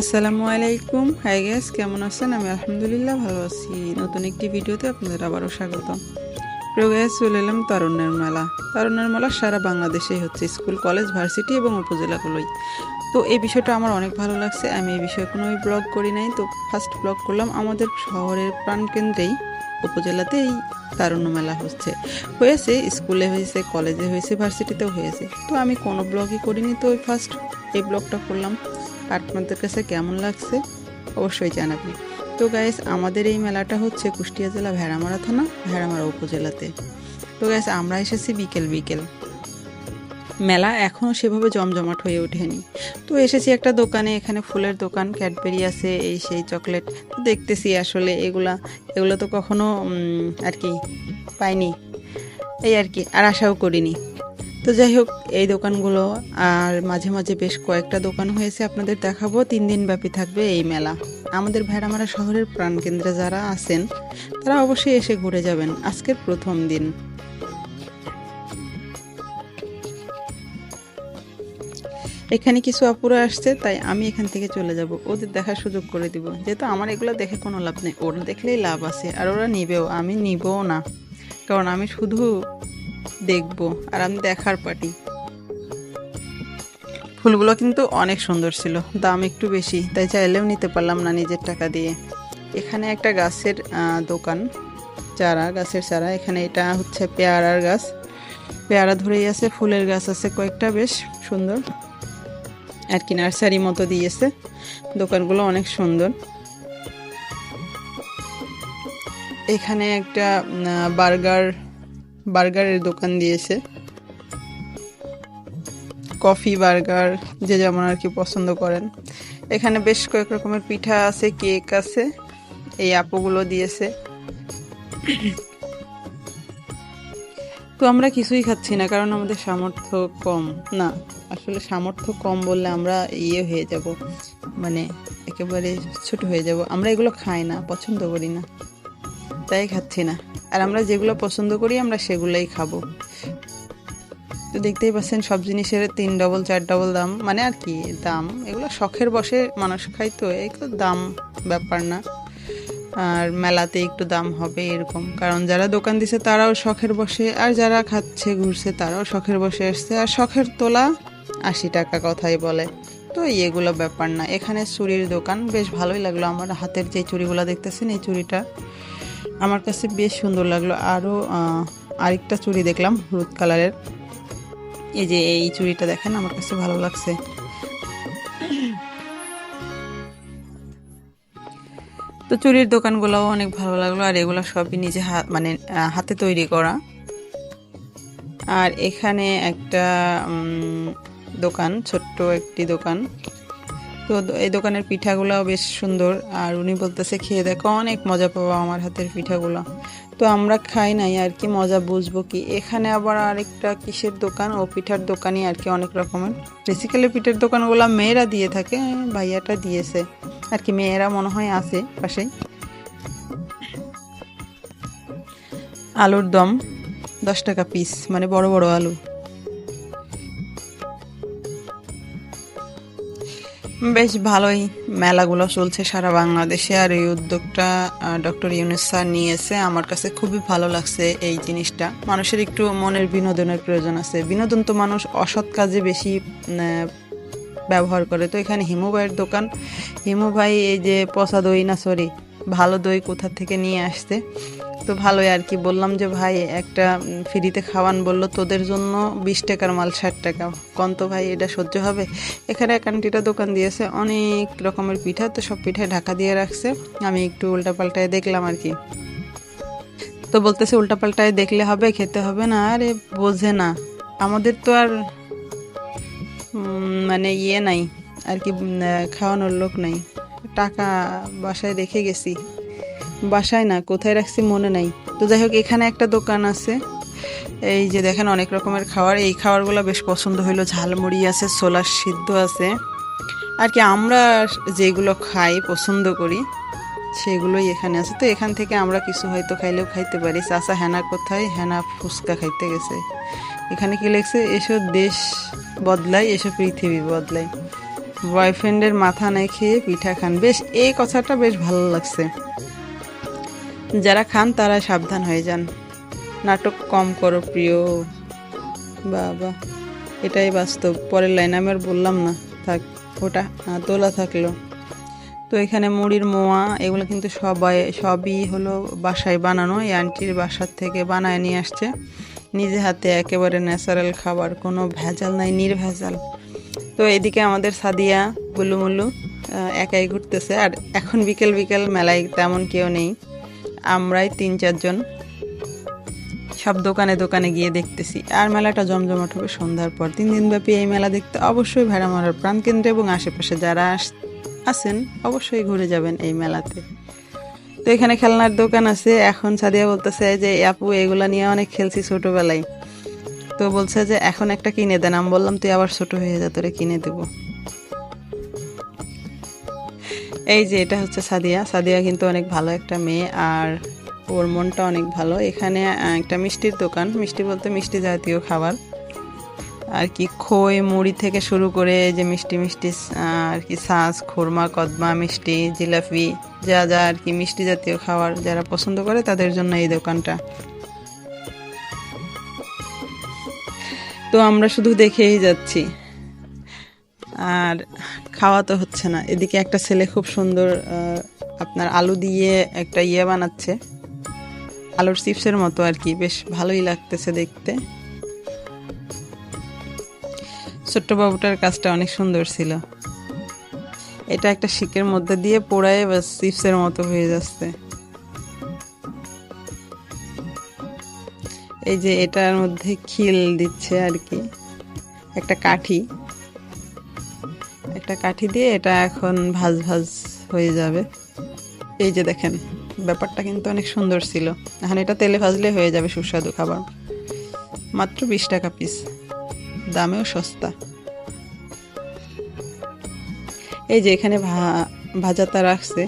আসসালামু আলাইকুম। High gas কেমন আছেন? আমি আলহামদুলিল্লাহ ভালো আছি। নতুন একটি ভিডিওতে আপনাদের আবারও স্বাগত। প্রিয় গ্যাস চলে এলাম তারুণ্যের মেলা। তারুণ্যের মেলা সারা বাংলাদেশেই হচ্ছে, স্কুল, কলেজ, ভার্সিটি এবং উপজেলাগুলোই। তো এই বিষয়টা আমার অনেক ভালো লাগছে। আমি এই বিষয়ে কোনো ব্লগ করি নাই। তো ফার্স্ট ব্লগ করলাম আমাদের শহরের প্রাণকেন্দ্রেই উপজেলাতে এই তারুণ্য মেলা হচ্ছে। হয়েছে, স্কুলে হয়েছে, কলেজে হয়েছে, ভার্সিটিতেও হয়েছে। তো আমি কোনো ব্লগই করিনি। তো ওই ফার্স্ট এই ব্লগটা করলাম। আপনাদের কাছে কেমন লাগছে অবশ্যই জানাবেন তো গাইস আমাদের এই মেলাটা হচ্ছে কুষ্টিয়া জেলা ভেড়ামারা থানা, ভেড়ামারা উপজেলাতে। তো গাইস আমরা এসেছি বিকেল বিকেল। মেলা এখনও সেভাবে জমজমাট হয়ে ওঠেনি। তো এসেছি একটা দোকানে, এখানে ফুলের দোকান, ক্যাডবেরি আছে, এই সেই চকলেট। তো দেখতেছি আসলে এগুলা, এগুলো তো কখনো আর কি, পাইনি। এই আর কি, আর আশাও করিনি। তো যাই হোক, এই দোকানগুলো আর মাঝে মাঝে বেশ কয়েকটা দোকান হয়েছে আপনাদের দেখাবো। তিন দিন ব্যাপী থাকবে এই মেলা। আমাদের ভেড়ামারা শহরের প্রাণকেন্দ্রে যারা আছেন, তারা অবশ্যই এসে ঘুরে যাবেন আজকের প্রথম দিন। এখানে কিছু আপুরা আসছে, তাই আমি এখান থেকে চলে যাব। ওদের দেখার সুযোগ করে দিব। যেহেতু আমার এগুলো দেখে কোনো লাভ নেই, ওরা দেখলেই লাভ আছে, আর ওরা নিবেও, আমি নিবও না। কারণ আমি শুধু দেখব আর আমি দেখার পাটি ফুলগুলো কিন্তু অনেক সুন্দর ছিল, দাম একটু বেশি, তাই চাইলেও নিতে পারলাম না নিজের টাকা দিয়ে। এখানে একটা গাছের দোকান, চারা, গাছের চারা। এখানে এটা হচ্ছে পেয়ারার গাছ। পেয়ারা ধরেই আছে, ফুলের গাছ আছে কয়েকটা, বেশ সুন্দর। আর কি নার্সারি মতো দিয়েছে। দোকানগুলো অনেক সুন্দর। এখানে একটা বার্গার বার্গারের দোকান দিয়েছে। কফি বার্গার, যে যেমন আর কি পছন্দ করেন। এখানে বেশ কয়েক রকমের পিঠা আছে, কেক আছে, এই আপুগুলো দিয়েছে। তো আমরা কিছুই খাচ্ছি না, কারণ আমাদের সামর্থ্য কম। না, আসলে সামর্থ্য কম বললে আমরা ইয়ে হয়ে যাব। মানে একেবারে ছোট হয়ে যাব। আমরা এগুলো খাই না, পছন্দ করি না। তাই খাচ্ছি না। আর আমরা যেগুলো পছন্দ করি, আমরা সেগুলোই খাব। তো দেখতেই পাচ্ছেন, সব জিনিসের তিন ডবল চার ডবল দাম। মানে আর কি, দাম। এগুলো শখের বসে মানুষ খায় তো এগুলো দাম ব্যাপার না। আর মেলাতে একটু দাম হবে এরকম। কারণ যারা দোকান দিছে, তারাও শখের বসে। আর যারা খাচ্ছে, ঘুরছে, তারাও শখের বসে আসছে। আর শখের তোলা আশি টাকা কথাই বলে। তো এগুলো ব্যাপার না। এখানে চুরির দোকান, বেশ ভালোই লাগল। আমার হাতের যে চুড়িগুলো দেখতেছেন, এই চুড়িটা আমার কাছে বেশ সুন্দর লাগল। আরও আরেকটা চুড়ি দেখলাম, হলুদ কালারের। এই যে এই চুড়িটা দেখেন, আমার কাছে ভালো লাগছে। তো চুড়ির দোকানগুলোও অনেক ভালো লাগল, আর এগুলো সবই নিজে হাত মানে হাতে তৈরি করা। আর এখানে একটা দোকান, ছোট্ট একটি দোকান। তো এই দোকানের পিঠাগুলোও বেশ সুন্দর। আর উনি বলতেছে, খেয়ে দেখো, অনেক মজা পাবো আমার হাতের পিঠাগুলো। তো আমরা খাই নাই, আর কি মজা বুঝব কি? এখানে আবার আরেকটা কিসের দোকান? ও পিঠার দোকানই আর কি অনেক রকমের। বেসিক্যালি পিঠার দোকানগুলো মেয়েরা দিয়ে থাকে, ভাইয়াটা দিয়েছে। আর কি মেয়েরা মনে হয় আছে পাশেই। আলুর দম, দশ টাকা পিস মানে বড় বড় আলু। বেশ ভালোই মেলাগুলো চলছে সারা বাংলাদেশে আর এই উদ্যোগটা ডক্টর ইউনুস স্যার নিয়েছে। আমার কাছে খুবই ভালো লাগছে এই জিনিসটা। মানুষের একটু মনের বিনোদনের প্রয়োজন আছে। বিনোদন তো মানুষ অসৎ কাজে বেশি ব্যবহার করে। তো এখানে হিমু ভাইয়ের দোকান। হিমু ভাই, এই যে পচা দই না, সরি ভালো দই কোথা থেকে নিয়ে আসতে তো ভালোই আর কি, বললাম যে ভাই একটা ফ্রিতে খাওয়ান বলল, তোদের জন্য বিশ টাকার মাল ষাট টাকা। কন্ত ভাই, এটা সহ্য হবে? এখানে এক আন্টিটা দোকান দিয়েছে, অনেক রকমের পিঠা, তো সব পিঠায় ঢাকা দিয়ে রাখছে। আমি একটু উল্টাপাল্টায় দেখলাম আর কি। তো বলতেছে, উল্টাপাল্টায় দেখলে হবে, খেতে হবে না? আরে, বোঝে না। আমাদের তো আর মানে ইয়ে নাই, আর কি খাওয়ানোর লোক নাই। টাকা বাসায় রেখে গেছি। বাসায় না, কোথায় রাখছি মনে নাই। তো যাই হোক, এখানে একটা দোকান আছে। এই যে দেখেন, অনেক রকমের খাবার। এই খাবারগুলো বেশ পছন্দ হইল। ঝালমুড়ি আছে, ছোলার সিদ্ধ আছে। আর কি, আমরা যেগুলো খাই, পছন্দ করি, সেগুলোই এখানে আছে। তো এখান থেকে আমরা কিছু হয়তো খাইলেও খাইতে পারি। চাচা হেনা কোথায়? হেনা ফুচকা খাইতে গেছে। এখানে কি লেখছে? এসব দেশ বদলায় এসব পৃথিবী বদলায়। বয়ফ্রেন্ডের মাথা নাই খেয়ে পিঠা খান। বেশ, এই কথাটা বেশ ভালো লাগছে। যারা খান, তারা সাবধান হয়ে যান। নাটক কম করো, প্রিয় বাবা। এটাই বাস্তব। পরের লাইন আমি আর বললাম না। থাক, ওটা তোলা থাকল। তো এখানে মুড়ির মোয়া, এগুলো কিন্তু সবাই, সবই হলো বাসায় বানানো। এই আন্টির বাসার থেকে বানায় নিয়ে আসছে। নিজে হাতে একেবারে ন্যাচারাল খাবার, কোনো ভেজাল নাই, নির্ভেজাল। তো এদিকে আমাদের সাদিয়া গুলুমুলু একাই ঘুরতেছে। আর এখন বিকেল বিকেল মেলায় তেমন কেউ নেই। আমরাই তিন চারজন সব দোকানে দোকানে গিয়ে দেখতেছি। আর মেলাটা জমজমাট হবে সন্ধ্যার পর। তিন দিন ব্যাপী এই মেলা দেখতে অবশ্যই ভেড়ামারার প্রাণকেন্দ্রে এবং আশেপাশে যারা আছেন অবশ্যই ঘুরে যাবেন এই মেলাতে। তো এখানে খেলনার দোকান আছে। এখন সাদিয়া বলতেছে যে আপু, এগুলা নিয়ে অনেক খেলছি ছোটবেলায়। তো বলছে যে, এখন একটা কিনে দেন আমি বললাম, তুই আবার ছোট হয়ে যা, তোরে কিনে দেবো। এই যে, এটা হচ্ছে সাদিয়া। সাদিয়া কিন্তু অনেক ভালো একটা মেয়ে আর ওর মনটা অনেক ভালো। এখানে একটা মিষ্টির দোকান। মিষ্টি বলতে মিষ্টি জাতীয় খাবার। আর কি খই, মুড়ি থেকে শুরু করে যে মিষ্টি মিষ্টি আর কি সাজ, খুরমা, কদমা, মিষ্টি, জিলাপি, যা যা আর কি মিষ্টি জাতীয় খাবার যারা পছন্দ করে তাদের জন্য এই দোকানটা। তো আমরা শুধু দেখেই যাচ্ছি। আর খাওয়া তো হচ্ছে না। এদিকে একটা ছেলে খুব সুন্দর আপনার আলু দিয়ে একটা ইয়ে বানাচ্ছে। আলুর চিপসের মতো আর কি। বেশ ভালোই লাগতেছে দেখতে। ছোট্ট বাবুটার কাজটা অনেক সুন্দর ছিল। এটা একটা শিকের মধ্যে দিয়ে পোড়ায় বাস চিপসের মতো হয়ে যাচ্ছে। এই যে এটার মধ্যে খিল দিচ্ছে আর কি। একটা কাঠি। একটা কাঠি দিয়ে এটা এখন ভাজ ভাজ হয়ে যাবে। এই যে দেখেন, ব্যাপারটা কিন্তু অনেক সুন্দর ছিল। এখন এটা তেলে ভাজলে হয়ে যাবে সুস্বাদু খাবার। মাত্র বিশ টাকা পিস দামেও সস্তা। এই যে এখানে ভাজাতা রাখছে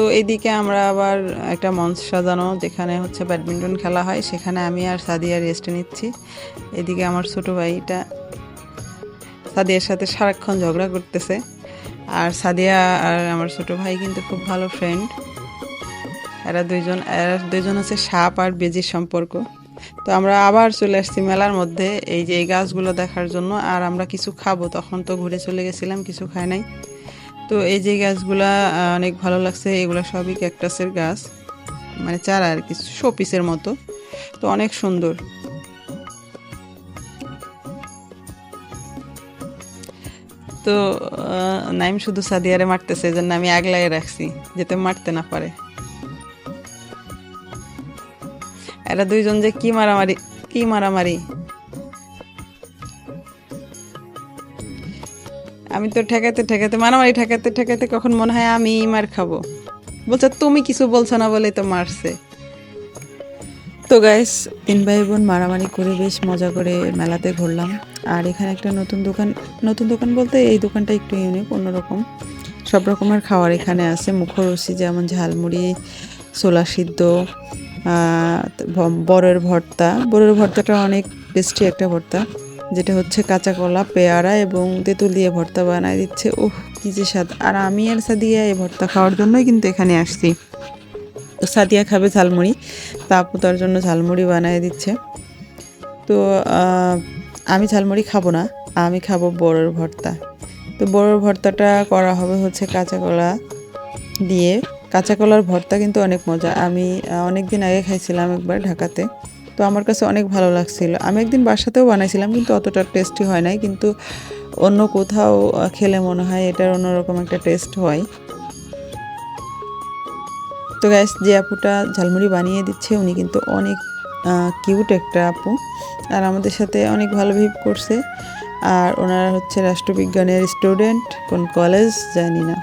তো এইদিকে আমরা আবার একটা মঞ্চ সাজানো, যেখানে হচ্ছে ব্যাডমিন্টন খেলা হয়। সেখানে আমি আর সাদিয়া রেস্ট নিচ্ছি। এদিকে আমার ছোট ভাইটা সাদিয়ার সাথে সারাক্ষণ ঝগড়া করতেছে। আর সাদিয়া আর আমার ছোট ভাই কিন্তু খুব ভালো ফ্রেন্ড এরা দুইজন এরা দুইজন হচ্ছে সাপ আর বেজির সম্পর্ক। তো আমরা আবার চলে আসছি মেলার মধ্যে, এই যে এই গাছগুলো দেখার জন্য। আর আমরা কিছু খাব, তখন তো ঘুরে চলে গেছিলাম, কিছু খাই নাই। তো এই যে গাছগুলা অনেক ভালো লাগছে। এগুলো সবই ক্যাকটাসের গাছ। মানে চারা আর কি শোপিসের মতো। তো অনেক সুন্দর। তো নাইম শুধু সাদিয়ারে মারতেছে জন্য আমি আগলাই রাখছি, যাতে মারতে না পারে। এরা দুইজন যে কি মারামারি কি মারামারি? আমি তো ঠেকাতে ঠেকাতে মারামারি ঠেকাতে ঠেকাতে কখন মনে হয় আমি মার খাব। বলছে, তুমি কিছু বলছো না বলে তো মারছে। তো গাইস তিন ভাই বোন মারামারি করে বেশ মজা করে মেলাতে ঘুরলাম। আর এখানে একটা নতুন দোকান নতুন দোকান বলতে এই দোকানটা একটু ইউনিক অন্যরকম। সব রকমের খাওয়ার এখানে আছে মুখরসি যেমন ঝালমুড়ি, ছোলা সিদ্ধ ভ- ভর্তা। বরের ভর্তাটা অনেক টেস্টি একটা ভর্তা। যেটা হচ্ছে কাঁচা কলা, পেয়ারা এবং তেঁতুল দিয়ে ভর্তা বানায় দিচ্ছে। ওহ কি যে স্বাদ। আর আমি আর সাদিয়া এই ভর্তা খাওয়ার জন্যই কিন্তু এখানে আসছি। তো সাদিয়া খাবে ঝালমুড়ি, তা আপু তার জন্য ঝালমুড়ি বানিয়ে দিচ্ছে। তো আমি ঝালমুড়ি খাব না, আমি খাব বড়োর ভর্তা। তো বড়োর ভর্তাটা করা হবে হচ্ছে কাঁচা কলা দিয়ে। কাঁচা কলার ভর্তা কিন্তু অনেক মজা। আমি অনেক দিন আগে খাইছিলাম একবার ঢাকাতে। তো আমার কাছে অনেক ভালো লাগছিল। আমি একদিন বাসাতেও বানাইছিলাম, কিন্তু অতটা টেস্টি হয় নাই, কিন্তু অন্য কোথাও খেলে মনে হয় এটার অন্যরকম একটা টেস্ট হয়। তো গ্যাস যে আপুটা ঝালমুড়ি বানিয়ে দিচ্ছে, উনি কিন্তু অনেক কিউট একটা আপু। আর আমাদের সাথে অনেক ভালো বিহেভ করছে। আর ওনারা হচ্ছে রাষ্ট্রবিজ্ঞানের স্টুডেন্ট কোন কলেজ জানি না।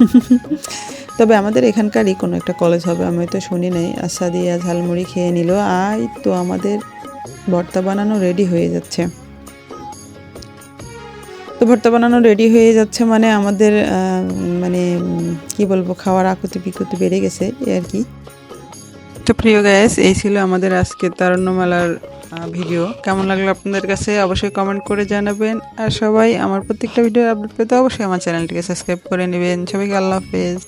তবে আমাদের এখানকারই কোনো একটা কলেজ হবে, আমি তো শুনি নাই। আশা দিয়া ঝালমুড়ি খেয়ে নিল, আই তো আমাদের ভর্তা বানানো রেডি হয়ে যাচ্ছে। তো ভর্তা বানানো রেডি হয়ে যাচ্ছে মানে আমাদের মানে কি বলব, খাওয়ার আকুতি পিকুতি বেড়ে গেছে আর কি। তো প্রিয় গ্যাস এই ছিল আমাদের আজকে তারণ্য মেলার ভিডিও কেমন লাগল আপনাদের কাছে অবশ্যই কমেন্ট করে জানাবেন। আর সবাই আমার প্রত্যেকটা ভিডিও আপলোড পেতে অবশ্যই আমার চ্যানেলটিকে সাবস্ক্রাইব করে নেবেন। সবাইকে আল্লাহ হাফেজ।